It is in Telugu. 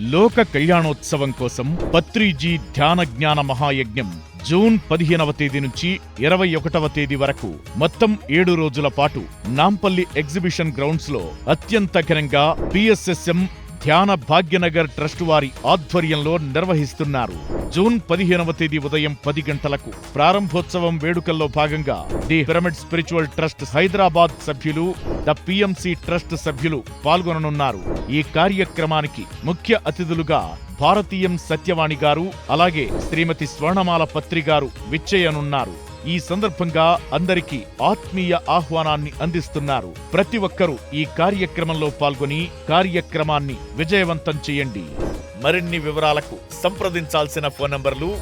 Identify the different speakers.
Speaker 1: లోక కళ్యాణోత్సవం కోసం పత్రిజీ ధ్యాన జ్ఞాన మహాయజ్ఞం జూన్ పదిహేనవ తేదీ నుంచి ఇరవై ఒకటవ తేదీ వరకు. మొత్తం ఏడు రోజుల పాటు నాంపల్లి ఎగ్జిబిషన్ గ్రౌండ్స్లో అత్యంత ఘనంగా పిఎస్ఎస్ఎం ధ్యాన భాగ్యనగర్ ట్రస్ట్ వారి ఆధ్వర్యంలో నిర్వహిస్తున్నారు. జూన్ పదిహేనవ తేదీ ఉదయం పది గంటలకు ప్రారంభోత్సవం వేడుకల్లో భాగంగా the pyramid spiritual trust Hyderabad సభ్యులు ద పిఎంసి ట్రస్ట్ సభ్యులు పాల్గొననున్నారు. ఈ కార్యక్రమానికి ముఖ్య అతిథులుగా భారతీయం సత్యవాణి గారు అలాగే శ్రీమతి స్వర్ణమాల పత్రి గారు విచ్చేయనున్నారు. ఈ సందర్భంగా అందరికీ ఆత్మీయ ఆహ్వానాన్ని అందిస్తున్నారు. ప్రతి ఒక్కరూ ఈ కార్యక్రమంలో పాల్గొని కార్యక్రమాన్ని విజయవంతం చేయండి. మరిన్ని వివరాలకు సంప్రదించాల్సిన ఫోన్ నంబర్లు